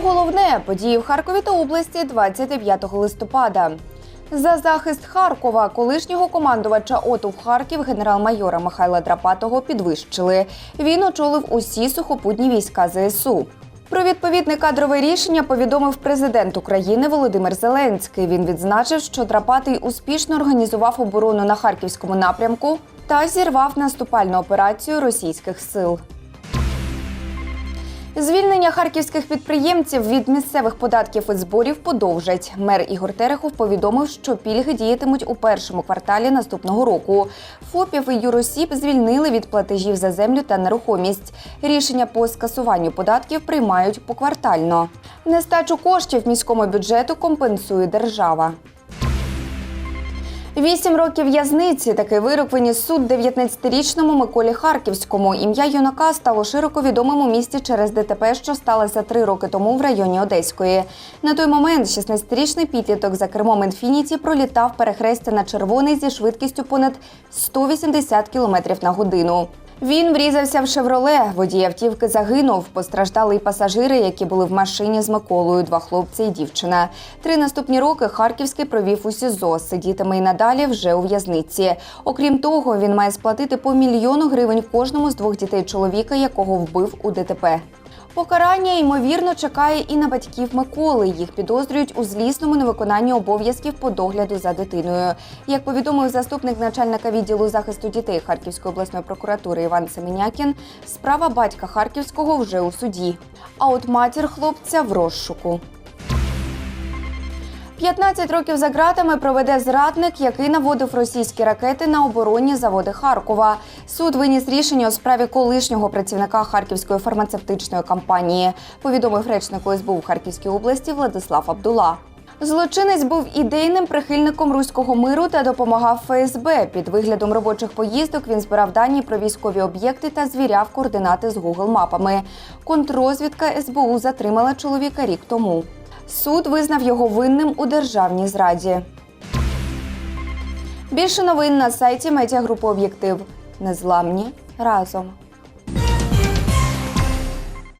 головне події в Харкові та області 29 листопада. За захист Харкова колишнього командувача ОТУ в Харків генерал-майора Михайла Драпатого підвищили. Він очолив усі сухопутні війська ЗСУ. Про відповідне кадрове рішення повідомив президент України Володимир Зеленський. Він відзначив, що Драпатий успішно організував оборону на харківському напрямку та зірвав наступальну операцію російських сил. Звільнення харківських підприємців від місцевих податків і зборів подовжать. Мер Ігор Терехов повідомив, що пільги діятимуть у першому кварталі наступного року. ФОПів і юросіб звільнили від платежів за землю та нерухомість. Рішення по скасуванню податків приймають поквартально. Нестачу коштів міському бюджету компенсує держава. Вісім років в'язниці. Такий вирок виніс суд 19-річному Миколі Харківському. Ім'я юнака стало широко відомим у місті через ДТП, що сталося три роки тому в районі Одеської. На той момент 16-річний підліток за кермом інфініті пролітав перехрестя на червоний зі швидкістю понад 180 км на годину. Він врізався в шевроле. Водій автівки загинув. Постраждали й пасажири, які були в машині з Миколою, два хлопці і дівчина. Три наступні роки Харківський провів у СІЗО. Сидітиме й надалі вже у в'язниці. Окрім того, він має сплатити по мільйону гривень кожному з двох дітей чоловіка, якого вбив у ДТП. Покарання ймовірно чекає і на батьків Миколи. Їх підозрюють у злісному невиконанні обов'язків по догляду за дитиною. Як повідомив заступник начальника відділу захисту дітей Харківської обласної прокуратури Іван Семенякін, справа батька Харківського вже у суді. А от матір хлопця в розшуку. 15 років за ґратами проведе зрадник, який наводив російські ракети на оборонні заводи Харкова. Суд виніс рішення у справі колишнього працівника харківської фармацевтичної компанії. Повідомив речник СБУ в Харківській області Владислав Абдула. Злочинець був ідейним прихильником руського миру та допомагав ФСБ. Під виглядом робочих поїздок він збирав дані про військові об'єкти та звіряв координати з Google мапами. Контррозвідка СБУ затримала чоловіка рік тому. Суд визнав його винним у державній зраді. Більше новин на сайті медіагрупи Об'єктив. Незламні разом.